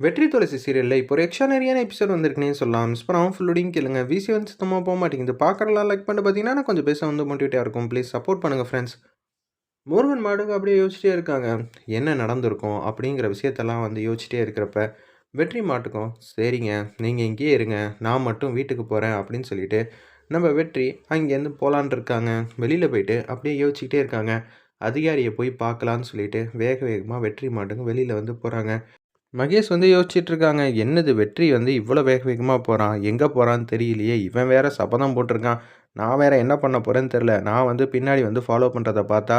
வெற்றி துளசி சீரியலில் இப்போ ஒரு எக்ஸ்ட்ரானரியான எபிசோட் வந்திருக்குனே சொல்லலாம். மிஸ் பண்ணாமல் ஃபுல்லோடையும் கேளுங்க. விசி வந்து சுத்தமாக போக மாட்டேங்குது. பார்க்குறலாம் லைக் பண்ணிட்டு பார்த்தீங்கன்னா கொஞ்சம் பேச வந்து மோட்டிவேட்டாக இருக்கும். ப்ளீஸ் சப்போர்ட் பண்ணுங்கள் ஃப்ரெண்ட்ஸ் முருகன் மாடுங்க அப்படியே யோசிச்சிட்டே இருக்காங்க. என்ன நடந்திருக்கும் அப்படிங்கிற விஷயத்தெல்லாம் வந்து யோசிச்சிட்டே இருக்கிறப்ப வெற்றி மாட்டுக்கும் சரிங்க நீங்கள் இங்கேயே இருங்க. நான் மட்டும் வீட்டுக்கு போகிறேன் அப்படின்னு சொல்லிட்டு நம்ம வெற்றி அங்கேருந்து போகலான் இருக்காங்க. வெளியில் போயிட்டு அப்படியே யோசிச்சுக்கிட்டே இருக்காங்க. அதிகாரியை போய் பார்க்கலான்னு சொல்லிட்டு வேக வேகமாக வெற்றி மாட்டுங்க வெளியில் வந்து போகிறாங்க மகேஷ் வந்து யோசிச்சுட்டு இருக்காங்க என்னது வெற்றி வந்து இவ்வளோ வேக வேகமாக போகிறான் எங்கே போகிறான்னு தெரியலையே. இவன் வேற சபதம் போட்டிருக்கான். நான் வேற என்ன பண்ண போகிறேன்னு தெரில நான் வந்து பின்னாடி வந்து ஃபாலோ பண்ணுறதை பார்த்தா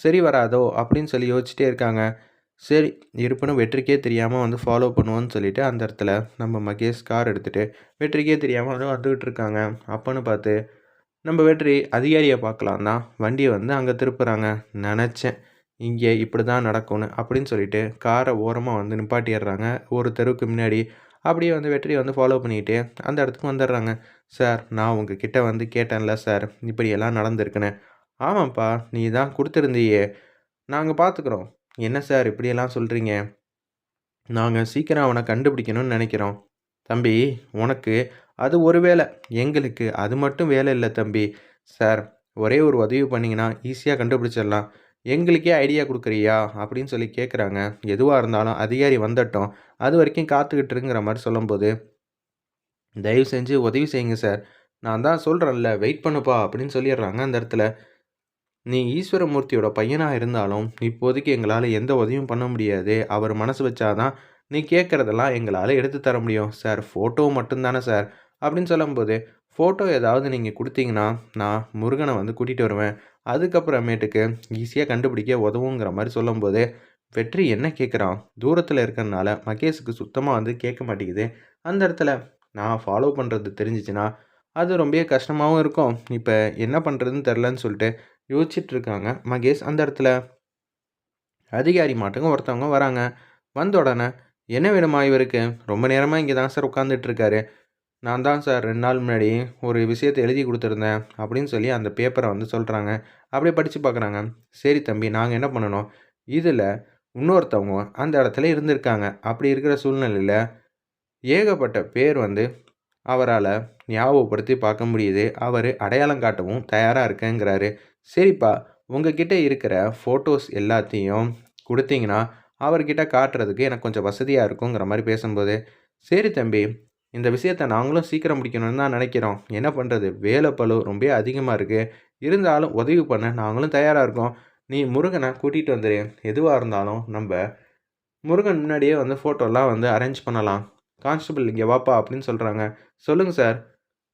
சரி வராதோ? அப்படின்னு சொல்லி யோசிச்சுட்டே இருக்காங்க. சரி இருப்பினும் வெற்றிக்கே தெரியாமல் வந்து ஃபாலோ பண்ணுவோன்னு சொல்லிட்டு அந்த இடத்துல நம்ம மகேஷ் கார் எடுத்துகிட்டு வெற்றிக்கே தெரியாமல் வந்து வந்துக்கிட்டு இருக்காங்க. அப்போன்னு பார்த்து நம்ம வெற்றி அதிகாரியை பார்க்கலாம் தான் வண்டியை வந்து அங்கே திருப்புறாங்க. நினச்சேன். இங்கே இப்படி தான் நடக்கும்னு அப்படின்னு சொல்லிட்டு காரை ஓரமாக வந்து நிப்பாட்டிடுறாங்க. ஒரு தெருவுக்கு முன்னாடி அப்படியே வந்து வெற்றியை வந்து ஃபாலோ பண்ணிக்கிட்டு அந்த இடத்துக்கு வந்துடுறாங்க. சார் நான் உங்ககிட்ட வந்து கேட்டேன்ல சார் இப்படியெல்லாம் நடந்திருக்குன்னு. ஆமாம்ப்பா நீ தான் கொடுத்துருந்தியே. நாங்கள் பார்த்துக்குறோம். என்ன சார் இப்படியெல்லாம் சொல்கிறீங்க நாங்கள் சீக்கிரம் அவனை கண்டுபிடிக்கணும்னு நினைக்கிறோம். தம்பி உனக்கு அது ஒரு வேலை. எங்களுக்கு அது மட்டும் வேலை இல்லை தம்பி. சார் ஒரே ஒரு உதவி பண்ணிங்கன்னா ஈஸியாக கண்டுபிடிச்சிடலாம். எங்களுக்கே ஐடியா கொடுக்குறியா? அப்படின்னு சொல்லி கேட்குறாங்க எதுவாக இருந்தாலும் அதிகாரி வந்துட்டோம். அது வரைக்கும் காத்துக்கிட்டு இருங்கிற மாதிரி சொல்லும்போது தயவு செஞ்சு உதவி செய்யுங்க சார். நான் தான் சொல்கிறேன்ல வெயிட் பண்ணுப்பா அப்படின்னு சொல்லிடுறாங்க அந்த இடத்துல. நீ ஈஸ்வரமூர்த்தியோட பையனாக இருந்தாலும் இப்போதைக்கு எங்களால் எந்த உதவியும் பண்ண முடியாது. அவர் மனசு வச்சாதான் நீ கேட்குறதெல்லாம் எங்களால் எடுத்து தர முடியும். சார் ஃபோட்டோ மட்டும்தானே சார் அப்படின்னு சொல்லும்போது ஃபோட்டோ ஏதாவது நீங்கள் கொடுத்தீங்கன்னா நான் முருகனை வந்து கூட்டிகிட்டு வருவேன். அதுக்கப்புறமேட்டுக்கு ஈஸியாக கண்டுபிடிக்க உதவுங்கிற மாதிரி சொல்லும்போது வெற்றி என்ன கேட்குறான் தூரத்தில் இருக்கிறனால மகேஷுக்கு சுத்தமாக வந்து கேட்க மாட்டேங்குது. அந்த இடத்துல நான் ஃபாலோ பண்ணுறது தெரிஞ்சிச்சுன்னா அது ரொம்ப கஷ்டமாகவும் இருக்கும். இப்போ என்ன பண்ணுறதுன்னு தெரிலன்னு சொல்லிட்டு யோசிச்சுட்டு இருக்காங்க. மகேஷ் அந்த இடத்துல அதிகாரி மாட்டுங்க ஒருத்தவங்க வராங்க. வந்த உடனே என்ன வேணுமா இவருக்கு? ரொம்ப நேரமாக இங்கே தான் சார் உட்காந்துட்ருக்காரு நான் தான் சார் ரெண்டு நாள் முன்னாடி ஒரு விஷயத்தை எழுதி கொடுத்துருந்தேன் அப்படின்னு சொல்லி அந்த பேப்பரை வந்து சொல்கிறாங்க அப்படியே படித்து பார்க்குறாங்க. சரி தம்பி நாங்கள் என்ன பண்ணணும்? இதில் இன்னொருத்தவங்க அந்த இடத்துல இருந்திருக்காங்க. அப்படி இருக்கிற சூழ்நிலையில் ஏகப்பட்ட பேர் வந்து அவரால் ஞாபகப்படுத்தி பார்க்க முடியுது. அவர் அடையாளம் காட்டவும் தயாராக இருக்கேங்கிறாரு. சரிப்பா உங்ககிட்ட இருக்கிற ஃபோட்டோஸ் எல்லாத்தையும் கொடுத்தீங்கன்னா அவர்கிட்ட காட்டுறதுக்கு எனக்கு கொஞ்சம் வசதியாக இருக்குங்கிற மாதிரி பேசும்போது சரி தம்பி இந்த விஷயத்த நாங்களும் சீக்கிரம் முடிக்கணும்னு தான் நினைக்கிறோம். என்ன பண்ணுறது வேலை பழு ரொம்ப அதிகமாக இருக்குது இருந்தாலும் உதவி பண்ண நாங்களும் தயாராக இருக்கோம். நீ முருகனை கூட்டிகிட்டு வந்துடு எதுவாக இருந்தாலும் நம்ம முருகன் முன்னாடியே வந்து ஃபோட்டோலாம் வந்து அரேஞ்ச் பண்ணலாம். கான்ஸ்டபிள் இங்கே வாப்பா அப்படின்னு சொல்கிறாங்க சொல்லுங்கள் சார்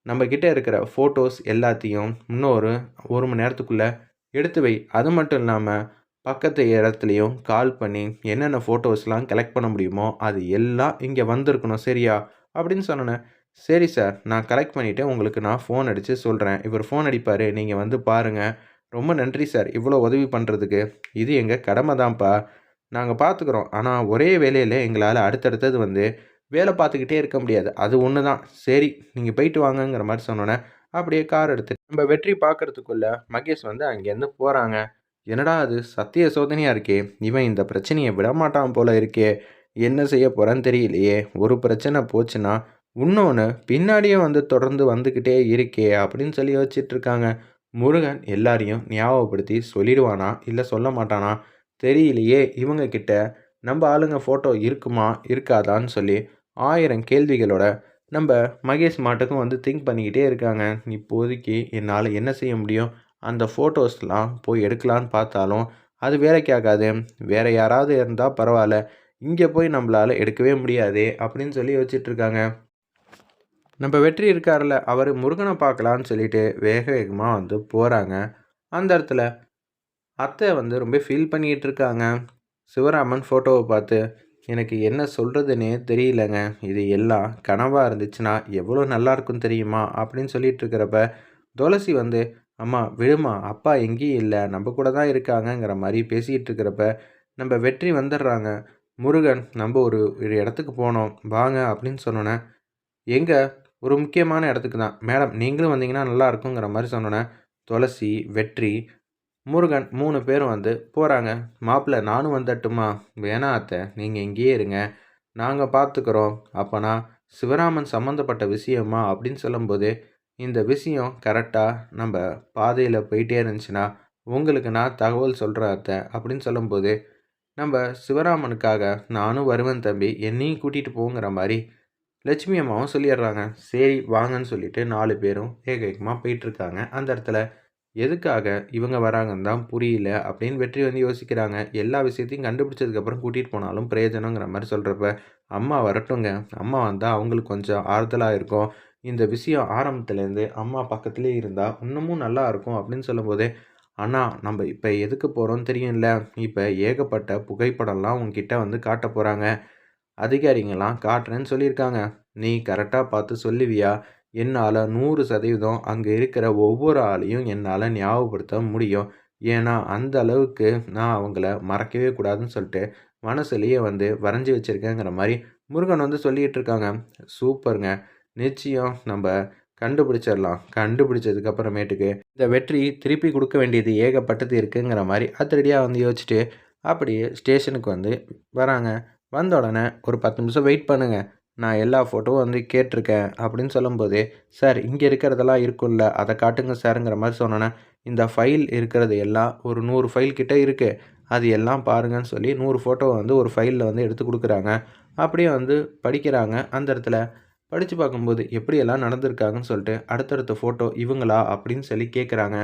நம்மக்கிட்ட இருக்கிற ஃபோட்டோஸ் எல்லாத்தையும் இன்னொரு ஒரு மணி நேரத்துக்குள்ளே எடுத்து வை. அது மட்டும் இல்லாமல் பக்கத்து இடத்துலையும் கால் பண்ணி என்னென்ன ஃபோட்டோஸ்லாம் கலெக்ட் பண்ண முடியுமோ அது எல்லாம் இங்கே வந்திருக்கணும். சரியா? அப்படின்னு சொன்னேன் சரி சார் நான் கலெக்ட் பண்ணிவிட்டு உங்களுக்கு நான் ஃபோன் அடித்து சொல்கிறேன் இவர் ஃபோன் அடிப்பார். நீங்கள் வந்து பாருங்கள் ரொம்ப நன்றி சார். இவ்வளோ உதவி பண்ணுறதுக்கு இது எங்கள் கடமை தான்ப்பா. நாங்கள் பார்த்துக்குறோம் ஆனால் ஒரே வேலையில் எங்களால் அடுத்தடுத்தது வந்து வேலை பார்த்துக்கிட்டே இருக்க முடியாது. அது ஒன்று தான் சரி நீங்கள் போயிட்டு வாங்கங்கிற மாதிரி சொன்னோன்னே அப்படியே கார் எடுத்து நம்ம வெற்றி பார்க்குறதுக்குள்ளே மகேஷ் வந்து அங்கேருந்து போகிறாங்க என்னடா அது? சத்திய சோதனையாக இருக்கே. இவன் இந்த பிரச்சனையை விடமாட்டான் போல இருக்கே. என்ன செய்ய போகிறான்னு தெரியலையே. ஒரு பிரச்சனை போச்சுன்னா இன்னொன்று பின்னாடியே வந்து தொடர்ந்து வந்துக்கிட்டே இருக்கே அப்படின்னு சொல்லி யோசிச்சுட்ருக்காங்க முருகன் எல்லாரையும் ஞாபகப்படுத்தி சொல்லிடுவானா? இல்லை சொல்ல மாட்டானா? தெரியலையே. இவங்க கிட்ட நம்ம ஆளுங்க ஃபோட்டோ இருக்குமா? இருக்காதான்னு சொல்லி ஆயிரம் கேள்விகளோட நம்ம மகேஷ் மாட்டுக்கும் வந்து திங்க் பண்ணிக்கிட்டே இருக்காங்க. இப்போதைக்கு என்னால் என்ன செய்ய முடியும்? அந்த ஃபோட்டோஸ்லாம் போய் எடுக்கலான்னு பார்த்தாலும் அது வேலைக்கு ஆகாது. வேறு யாராவது இருந்தால் பரவாயில்ல. இங்கே போய் நம்மளால் எடுக்கவே முடியாது அப்படின்னு சொல்லி வச்சிட்ருக்காங்க நம்ம வெற்றி இருக்கார்ல அவர் முருகனை பார்க்கலான்னு சொல்லிட்டு வேக வேகமாக வந்து போகிறாங்க அந்த இடத்துல அத்தை வந்து ரொம்ப ஃபீல் பண்ணிகிட்டு இருக்காங்க சிவராமன் ஃபோட்டோவை பார்த்து எனக்கு என்ன சொல்கிறதுனே தெரியலங்க. இது எல்லாம் கனவாக இருந்துச்சுன்னா எவ்வளோ நல்லாயிருக்கும் தெரியுமா? அப்படின்னு சொல்லிட்டு இருக்கிறப்ப துளசி வந்து அம்மா விடுமா அப்பா எங்கேயும் இல்லை. நம்ம கூட தான் இருக்காங்கங்கிற மாதிரி பேசிகிட்டு இருக்கிறப்ப நம்ம வெற்றி வந்துடுறாங்க. முருகன் நம்ம ஒரு ஒரு இடத்துக்கு போனோம். வாங்க அப்படின்னு சொன்னோன்னே எங்கே? ஒரு முக்கியமான இடத்துக்கு தான். மேடம் நீங்களும் வந்தீங்கன்னா நல்லா இருக்குங்கிற மாதிரி சொன்னோன்னே துளசி வெற்றி முருகன் மூணு பேரும் வந்து போகிறாங்க மாப்பிள்ளை நானும் வந்துட்டுமா வேணா அத்தை நீங்கள் இங்கேயே இருங்க. நாங்கள் பார்த்துக்குறோம் அப்போனா சிவராமன் சம்மந்தப்பட்ட விஷயமா? அப்படின்னு சொல்லும்போது இந்த விஷயம் கரெக்டாக நம்ம பாதையில் போயிட்டே இருந்துச்சுன்னா உங்களுக்கு நான் தகவல் சொல்கிறேன் அத்தை. அப்படின்னு சொல்லும்போது நம்ம சிவராமனுக்காக நானும் வருவேன் தம்பி என்னையும் கூட்டிகிட்டு போங்கிற மாதிரி லட்சுமி அம்மாவும் சொல்லிடுறாங்க. சரி வாங்கன்னு சொல்லிட்டு நாலு பேரும் ஏகமாக போயிட்டுருக்காங்க. அந்த இடத்துல எதுக்காக இவங்க வராங்கன்னு தான் புரியல அப்படின்னு வெற்றி வந்து யோசிக்கிறாங்க. எல்லா விஷயத்தையும் கண்டுபிடிச்சதுக்கப்புறம் கூட்டிகிட்டு போனாலும் பிரயோஜனங்கிற மாதிரி சொல்கிறப்ப அம்மா வரட்டுங்க அம்மா வந்தால் அவங்களுக்கு கொஞ்சம் ஆறுதலாக இருக்கும். இந்த விஷயம் ஆரம்பத்துலேருந்து அம்மா பக்கத்துலேயே இருந்தால் இன்னமும் நல்லா இருக்கும் அப்படின்னு சொல்லும்போது அண்ணா நம்ம இப்போ எதுக்கு போகிறோம் தெரியும்ல. இப்போ ஏகப்பட்ட புகைப்படம்லாம் உங்ககிட்ட வந்து காட்ட போகிறாங்க அதிகாரிங்களாம் காட்டுறேன்னு சொல்லியிருக்காங்க. நீ கரெக்டாக பார்த்து சொல்லுவியா? என்னால் நூறு சதவீதம் அங்கே இருக்கிற ஒவ்வொரு ஆளையும் என்னால் ஞாபகப்படுத்த முடியும். ஏன்னா அந்த அளவுக்கு நான் அவங்கள மறக்கவே கூடாதுன்னு சொல்லிட்டு மனசுலேயே வந்து வரைஞ்சி வச்சுருக்கேங்கிற மாதிரி முருகன் வந்து சொல்லிகிட்டு இருக்காங்க. சூப்பருங்க. நிச்சயம் நம்ம கண்டுபிடிச்சிடலாம். கண்டுபிடிச்சதுக்கு அப்புறமேட்டுக்கு இந்த வெற்றி திருப்பி கொடுக்க வேண்டியது ஏகப்பட்டது இருக்குங்கிற மாதிரி அதிரடியாக வந்து யோசிச்சுட்டு அப்படியே ஸ்டேஷனுக்கு வந்து வராங்க. வந்த உடனே ஒரு பத்து நிமிஷம் வெயிட் பண்ணுங்கள் நான் எல்லா ஃபோட்டோவும் வந்து கேட்டிருக்கேன் அப்படின்னு சொல்லும்போது சார் இங்கே இருக்கிறதெல்லாம் இருக்கும்ல அதை காட்டுங்க சாருங்கிற மாதிரி சொன்னோன்னே இந்த ஃபைல் இருக்கிறது எல்லாம் ஒரு நூறு ஃபைல் கிட்டே இருக்குது அது எல்லாம் பாருங்கன்னு சொல்லி நூறு ஃபோட்டோவை வந்து ஒரு ஃபைலில் வந்து எடுத்து கொடுக்குறாங்க. அப்படியே வந்து படிக்கிறாங்க. அந்த இடத்துல படித்து பார்க்கும்போது எப்படியெல்லாம் நடந்திருக்காங்கன்னு சொல்லிட்டு அடுத்தடுத்த ஃபோட்டோ இவங்களா அப்படின்னு சொல்லி கேட்குறாங்க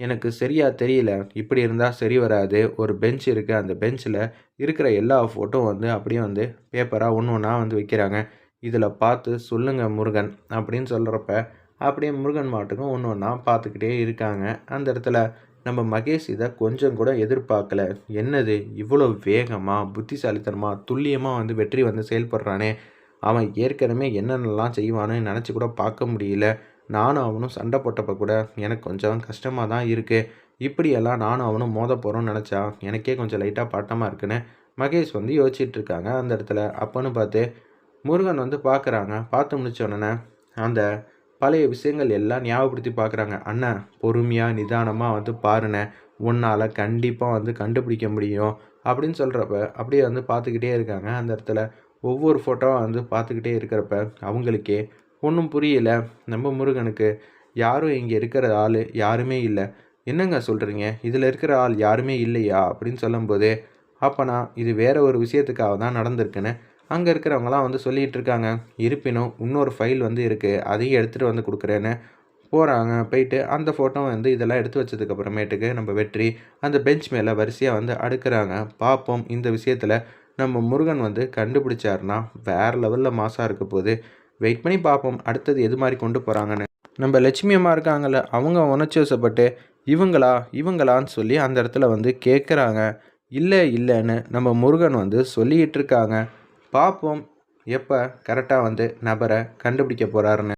எனக்கு சரியாக தெரியல. இப்படி இருந்தால் சரி வராது. ஒரு பெஞ்ச் இருக்குது அந்த பெஞ்சில் இருக்கிற எல்லா ஃபோட்டோ வந்து அப்படியே வந்து பேப்பராக ஒன்று ஒன்றா வந்து வைக்கிறாங்க. இதில் பார்த்து சொல்லுங்கள் முருகன் அப்படின்னு சொல்கிறப்ப அப்படியே முருகன் மாட்டுக்கும் ஒன்று ஒன்றா பார்த்துக்கிட்டே இருக்காங்க. அந்த இடத்துல நம்ம மகேஷ் இதை கொஞ்சம் கூட எதிர்பார்க்கல. என்னது? இவ்வளோ வேகமாக புத்திசாலித்தனமாக துல்லியமாக வந்து வெற்றி வந்து செயல்படுறானே அவன் ஏற்கனவே என்னென்னலாம் செய்வான்னு நினச்சி கூட பார்க்க முடியல. நானும் அவனும் சண்டை போட்டப்போ கூட எனக்கு கொஞ்சம் கஷ்டமாக தான் இருக்குது இப்படியெல்லாம் நானும் அவனும் மோத போகிறோன்னு நினச்சா எனக்கே கொஞ்சம் லைட்டாக பாட்டமாக இருக்குன்னு மகேஷ் வந்து யோசிச்சுட்டு இருக்காங்க அந்த இடத்துல. அப்போன்னு பார்த்து முருகன் வந்து பார்க்குறாங்க. பார்த்து முடிச்சோடனே அந்த பழைய விஷயங்கள் எல்லாம் ஞாபகப்படுத்தி பார்க்குறாங்க. அண்ணன் பொறுமையாக நிதானமாக வந்து பாருண்ணே. உன்னால் கண்டிப்பாக வந்து கண்டுபிடிக்க முடியும். அப்படின்னு சொல்கிறப்ப அப்படியே வந்து பார்த்துக்கிட்டே இருக்காங்க அந்த இடத்துல. ஒவ்வொரு ஃபோட்டோவாக வந்து பார்த்துக்கிட்டே இருக்கிறப்ப அவங்களுக்கே ஒன்றும் புரியல. நம்ம முருகனுக்கு யாரும் இங்கே இருக்கிற ஆள் யாருமே இல்லை. என்னங்க சொல்கிறீங்க இதில் இருக்கிற ஆள் யாருமே இல்லையா? அப்படின்னு சொல்லும்போது அப்போனா இது வேற ஒரு விஷயத்துக்காக தான் நடந்திருக்குன்னு அங்கே இருக்கிறவங்களாம் வந்து சொல்லிகிட்டு இருக்காங்க. இருப்பினும் இன்னொரு ஃபைல் வந்து இருக்குது அதையும் எடுத்துகிட்டு வந்து கொடுக்குறேன்னு போகிறாங்க போயிட்டு அந்த ஃபோட்டோ வந்து இதெல்லாம் எடுத்து வச்சதுக்கப்புறமேட்டுக்கு நம்ம வெற்றி அந்த பெஞ்ச் மேலே வரிசையாக வந்து அடுக்கிறாங்க. பார்ப்போம் இந்த விஷயத்தில் நம்ம முருகன் வந்து கண்டுபிடிச்சாருன்னா வேறு லெவலில் மாசாக இருக்க போது வெயிட் பண்ணி பார்ப்போம் அடுத்தது எது மாதிரி கொண்டு போகிறாங்கன்னு நம்ம லட்சுமி அம்மா இருக்காங்கல்ல அவங்க உணர்ச்சி வசப்பட்டு இவங்களா இவங்களான்னு சொல்லி அந்த இடத்துல வந்து கேட்குறாங்க இல்லை இல்லைன்னு நம்ம முருகன் வந்து சொல்லிகிட்டு இருக்காங்க. பார்ப்போம் எப்போ கரெக்டாக வந்து நபரை கண்டுபிடிக்க போகிறாருன்னு